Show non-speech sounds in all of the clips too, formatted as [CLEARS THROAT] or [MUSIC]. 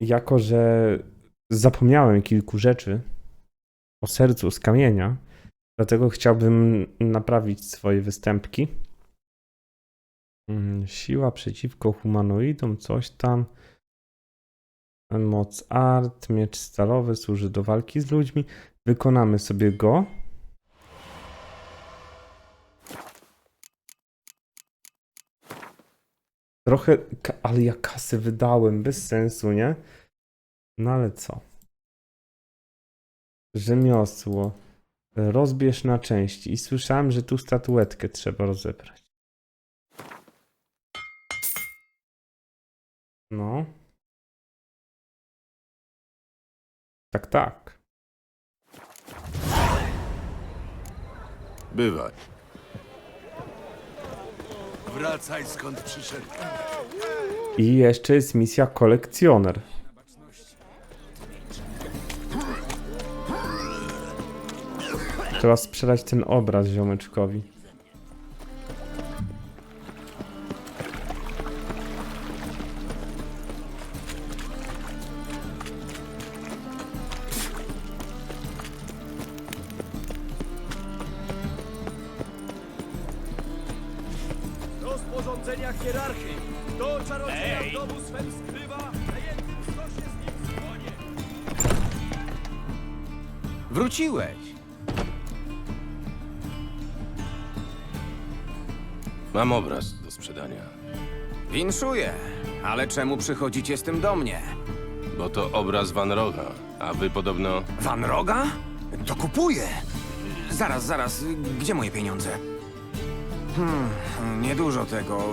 jako że zapomniałem kilku rzeczy o sercu z kamienia, dlatego chciałbym naprawić swoje występki. Mm, Siła przeciwko humanoidom, coś tam. Moc art, miecz stalowy służy do walki z ludźmi. Wykonamy sobie go. Trochę, ale ja kasy wydałem, bez sensu, nie? No ale co? Rzemiosło. Rozbierz na części. I słyszałem, że tu statuetkę trzeba rozebrać. No. Tak, tak. Bywaj. Wracaj skąd przyszedł. I jeszcze jest misja kolekcjoner. Trzeba sprzedać ten obraz ziomeczkowi. Sporządzenia hierarchii! Do czarodzieja w domu swem skrywa, najętym stosie z nim skłonie! Wróciłeś. Mam obraz do sprzedania, Winszuję. Ale czemu przychodzicie z tym do mnie? bo to obraz Van Roga, a wy podobno... Van Roga? To kupuję. Zaraz, zaraz. Gdzie moje pieniądze? Hmm, niedużo tego.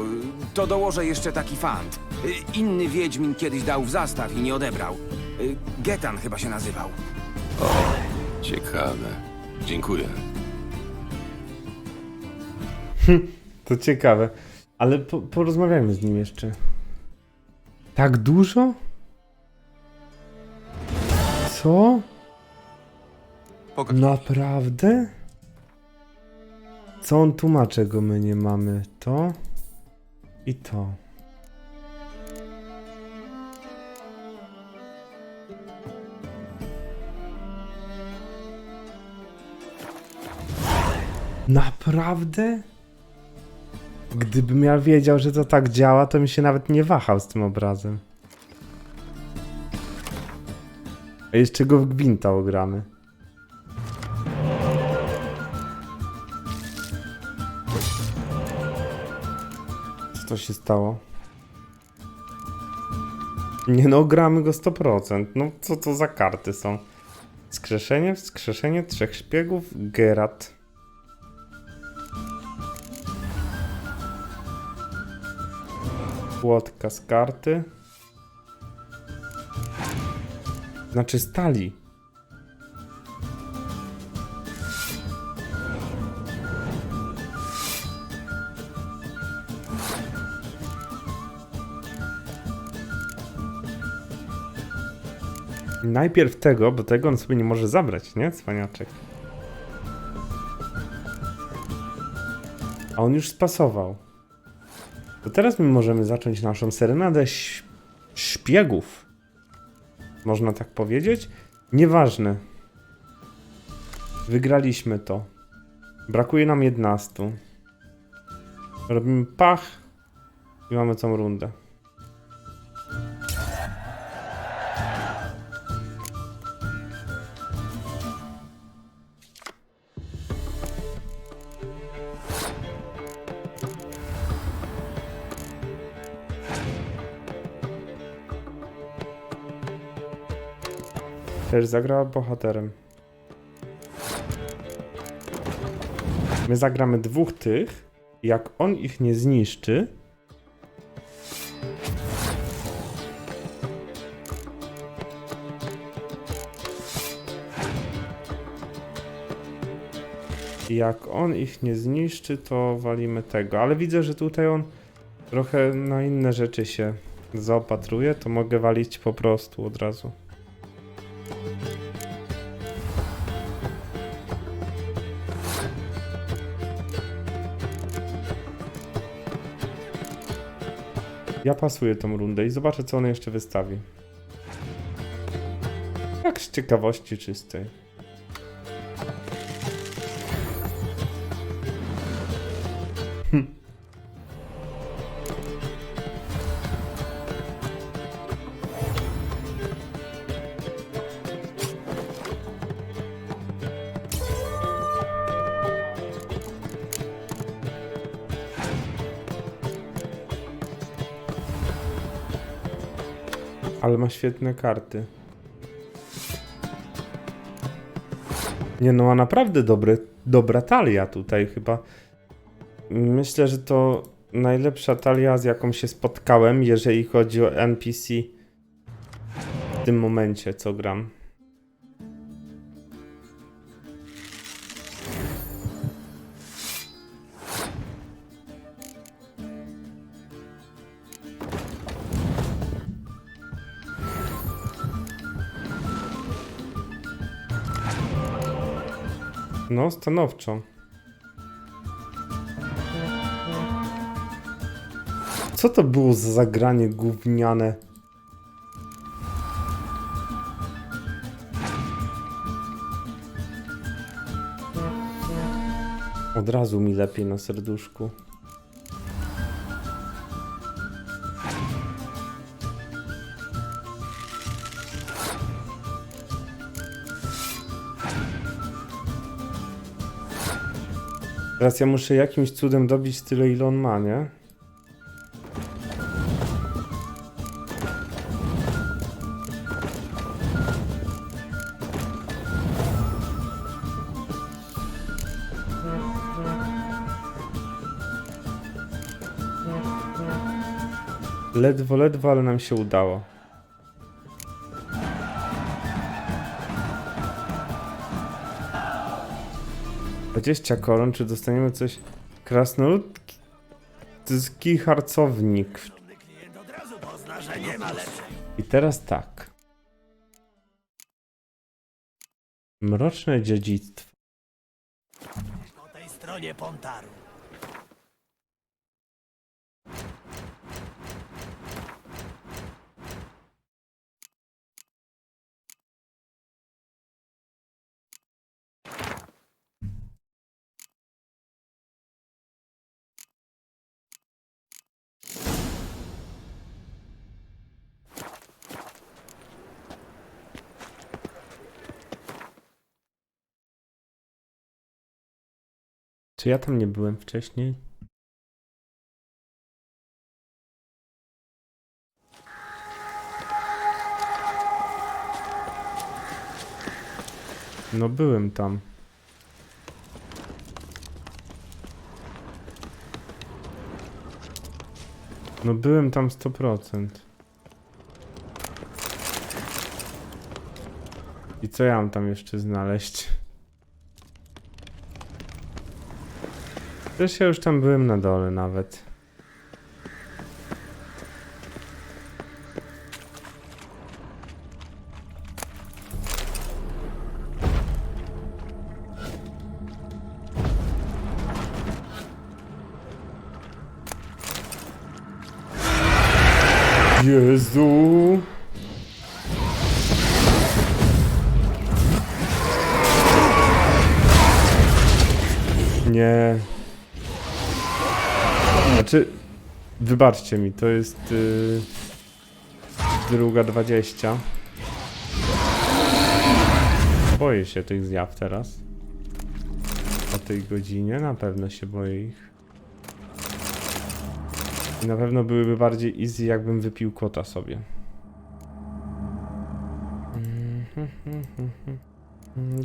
To dołożę jeszcze taki fant. Inny Wiedźmin kiedyś dał w zastaw i nie odebrał. Getan chyba się nazywał. Ciekawe. Dziękuję. To ciekawe. Ale po, porozmawiajmy z nim jeszcze. Tak dużo? Co? Pokaż. Naprawdę? Co on tłumaczy, czego my nie mamy? To i to. Naprawdę? Gdybym ja wiedział, że to tak działa, to mi się nawet nie wahał z tym obrazem. A jeszcze go w gwinta ogramy. Co się stało? Nie no, gramy go 100%. No co to za karty są? Skrzeszenie, wskrzeszenie trzech szpiegów, Gerat. Płotka z karty. Znaczy stali. Najpierw tego, bo tego on sobie nie może zabrać, nie? Cwaniaczek. A on już spasował. To teraz my możemy zacząć naszą serenadę szpiegów. Można tak powiedzieć? Nieważne. Wygraliśmy to. Brakuje nam 11. Robimy pach i mamy tą rundę. Też zagrała bohaterem. My zagramy dwóch tych. Jak on ich nie zniszczy. Jak on ich nie zniszczy, to walimy tego. Ale widzę, że tutaj on trochę na inne rzeczy się zaopatruje, to mogę walić po prostu od razu. Ja pasuję tą rundę i zobaczę, co on jeszcze wystawi. Jak z ciekawości czystej. Ale ma świetne karty. Nie no, ma naprawdę dobry, dobra talia tutaj chyba. Myślę, że to najlepsza talia, z jaką się spotkałem, jeżeli chodzi o NPC w tym momencie, co gram. No, stanowczo. Co to było za zagranie gówniane? Od razu mi lepiej na serduszku. Teraz ja muszę jakimś cudem dobić tyle, ile on ma, nie? Ledwo, ledwo, ale nam się udało. Dwadzieścia koron, czy dostaniemy coś krasnoludki harcownik. I teraz tak. Mroczne dziedzictwo. Po tej stronie Pontaru. Czy ja tam nie byłem wcześniej? No byłem tam. No byłem tam 100%. I co ja mam tam jeszcze znaleźć? Też ja już tam byłem na dole nawet. Jezu! Nie. Znaczy, wybaczcie mi, to jest yy, druga 20. Boję się tych zjaw teraz. O tej godzinie na pewno się boję ich. I na pewno byłyby bardziej easy, jakbym wypił kota sobie.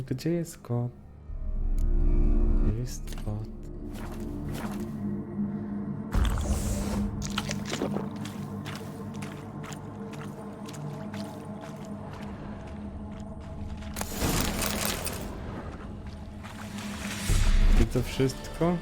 Gdzie jest kot? Gdzie jest kot? To wszystko?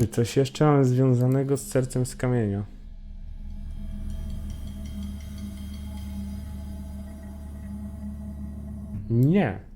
I coś jeszcze mamy związanego z sercem z kamienia. Nie.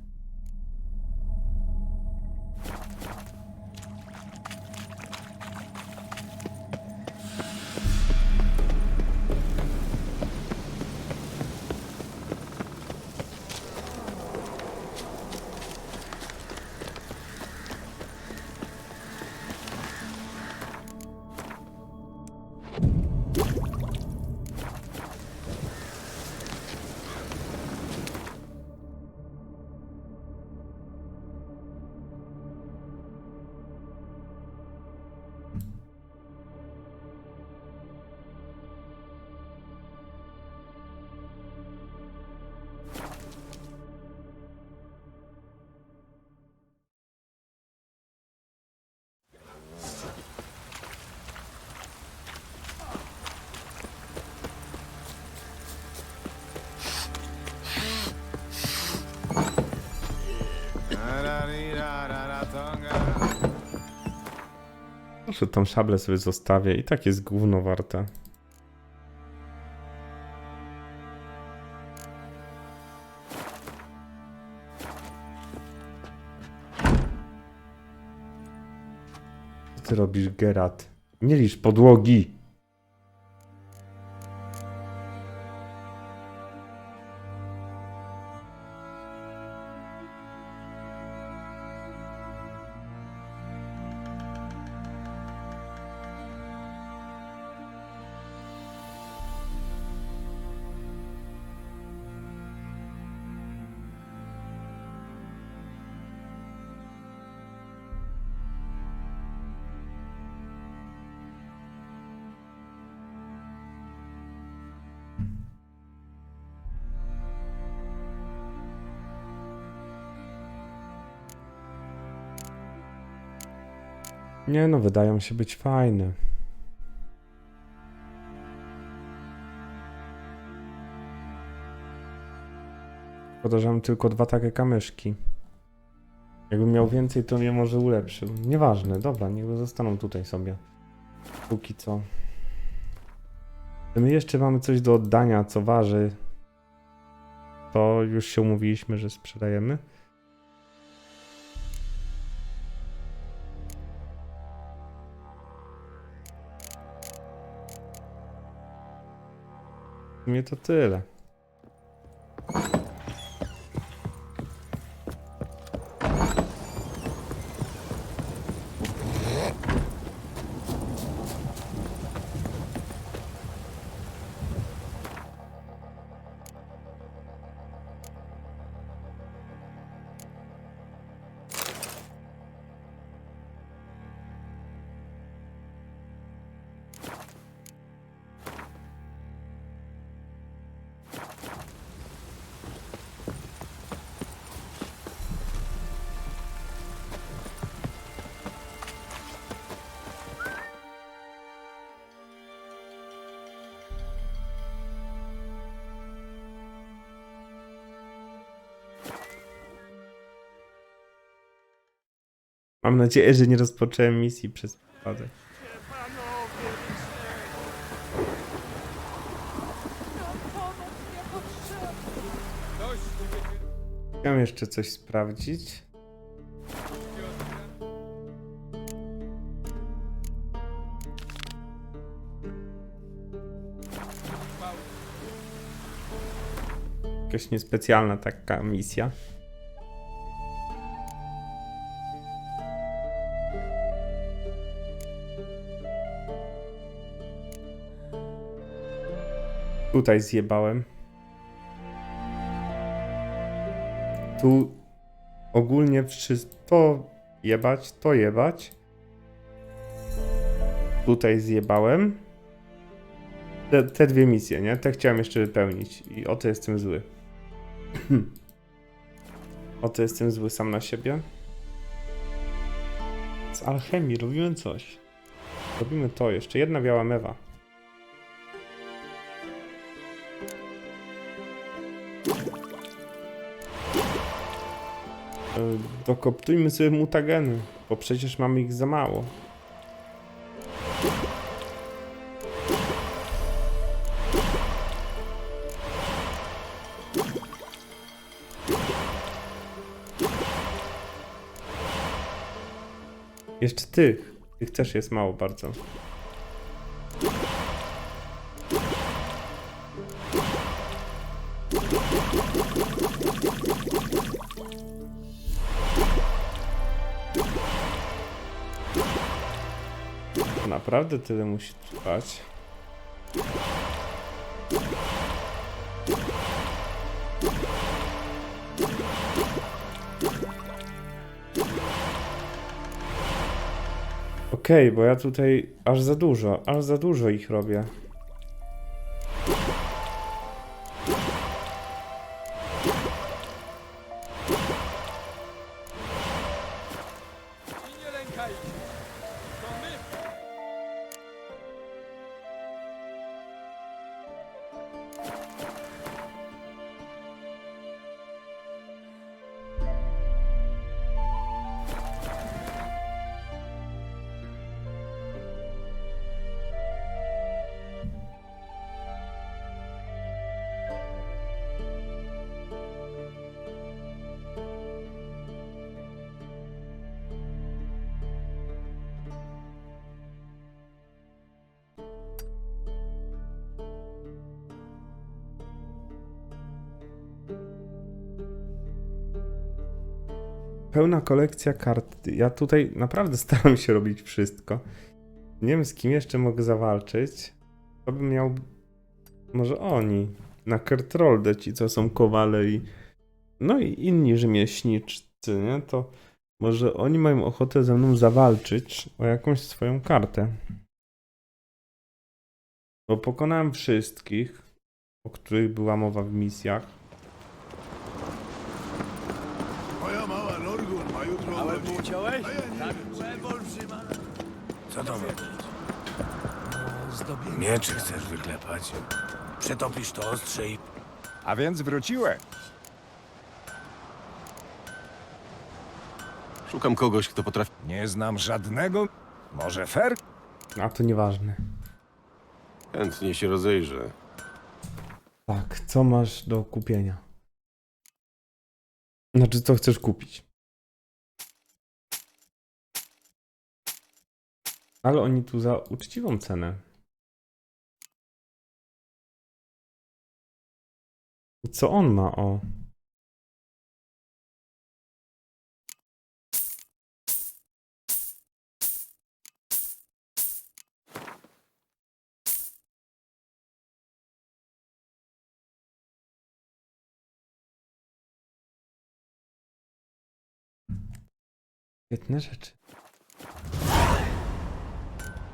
Może tą szablę sobie zostawię i tak jest gówno warte. Co ty robisz, Gerat? Nie licz podłogi! Nie no, wydają się być fajne. Szkoda, tylko dwa takie kamyszki. Jakbym miał więcej, to mnie może ulepszył. Nieważne, dobra, niech zostaną tutaj sobie. Póki co. My jeszcze mamy coś do oddania, co waży. To już się umówiliśmy, że sprzedajemy. W sumie to tyle. Mam nadzieję, że nie rozpocząłem misji przez przypadek. Chciałem jeszcze coś sprawdzić. Jakaś niespecjalna taka misja. Tutaj zjebałem. Tu ogólnie wszystko jebać, to jebać. Tutaj zjebałem. Te, te dwie misje, nie? Te chciałem jeszcze wypełnić i o to jestem zły. [CLEARS THROAT] o to jestem zły sam na siebie. Z alchemii robimy coś. Robimy to jeszcze. Jedna biała mewa. Dokoptujmy sobie mutageny, bo przecież mamy ich za mało. Jeszcze tych. Tych też jest mało bardzo. Naprawdę tyle musi trwać. Okej, bo ja tutaj aż za dużo, aż za dużo ich robię. Pełna kolekcja kart. Ja tutaj naprawdę staram się robić wszystko. Nie wiem, z kim jeszcze mogę zawalczyć. To bym miał... Może oni. Na Kertrolde ci, co są kowale i... No i inni rzemieślniczcy, nie? To może oni mają ochotę ze mną zawalczyć o jakąś swoją kartę. Bo pokonałem wszystkich, o których była mowa w misjach. Nie Tak, olbrzyma. Co to ma być? Zdobienie. Mieczy chcesz wyklepać? Przetopisz to ostrze i... A więc wróciłeś. Szukam kogoś, kto potrafi... Nie znam żadnego. Może Fer? A to nieważne. Chętnie się rozejrzę. Tak, co masz do kupienia? Znaczy, co chcesz kupić? Ale oni tu za uczciwą cenę. I Co on ma? O. Świetne rzeczy.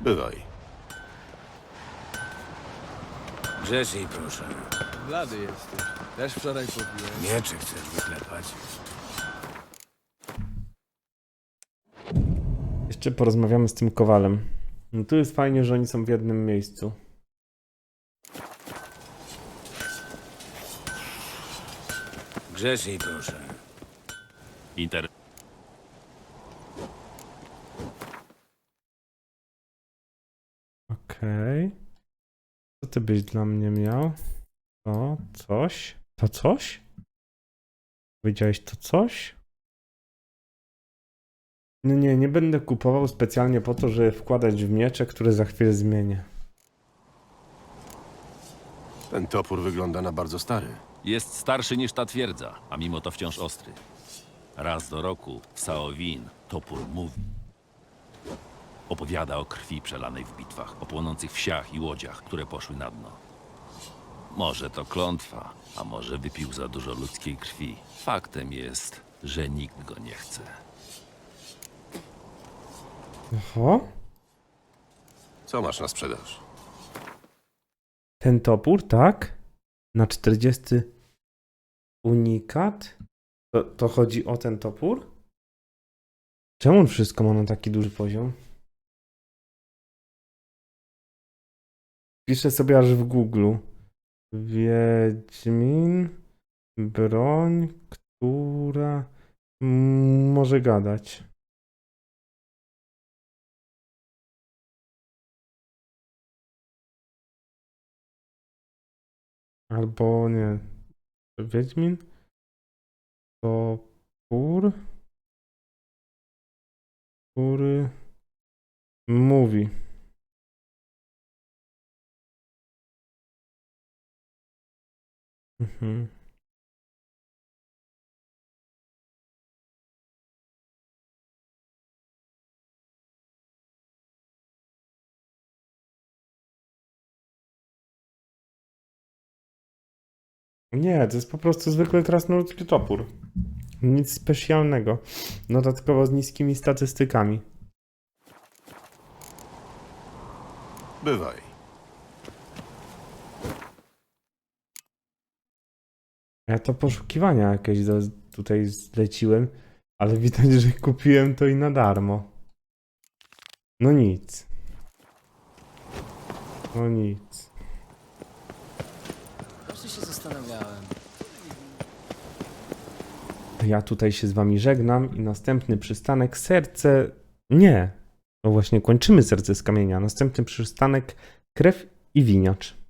Bywaj. Grzesiej, proszę. Blady jesteś. Też wczoraj popiłem. Mieczy chcesz wyklepać? Jeszcze porozmawiamy z tym kowalem. No tu jest fajnie, że oni są w jednym miejscu. Grzesiej, proszę. Inter... Okej. Co ty byś dla mnie miał? To coś? To coś? Powiedziałeś to coś? No nie, nie będę kupował specjalnie po to, żeby wkładać w miecze, które za chwilę zmienię. Ten topór wygląda na bardzo stary. Jest starszy niż ta twierdza, a mimo to wciąż ostry. Raz do roku w Saowin topór mówi. Opowiada o krwi przelanej w bitwach, o płonących wsiach i łodziach, które poszły na dno. Może to klątwa, a może wypił za dużo ludzkiej krwi. Faktem jest, że nikt go nie chce. Oho. Co masz na sprzedaż? Ten topór, tak? Na 40 unikat? To, to chodzi o ten topór? Czemu on wszystko ma na taki duży poziom? Piszę sobie aż w Google. Wiedźmin, broń, która może gadać. Albo nie. Wiedźmin? Topór? Który mówi. Mhm. Nie, to jest po prostu zwykły krasnoludzki topór. Nic specjalnego. Dodatkowo z niskimi statystykami. Bywaj. Ja to poszukiwania jakieś do, tutaj zleciłem, ale widać, że kupiłem to i na darmo. No nic. No nic. Zawsze się zastanawiałem. Ja tutaj się z wami żegnam i następny przystanek serce. Nie. No właśnie kończymy serce z kamienia. Następny przystanek krew i winiacz.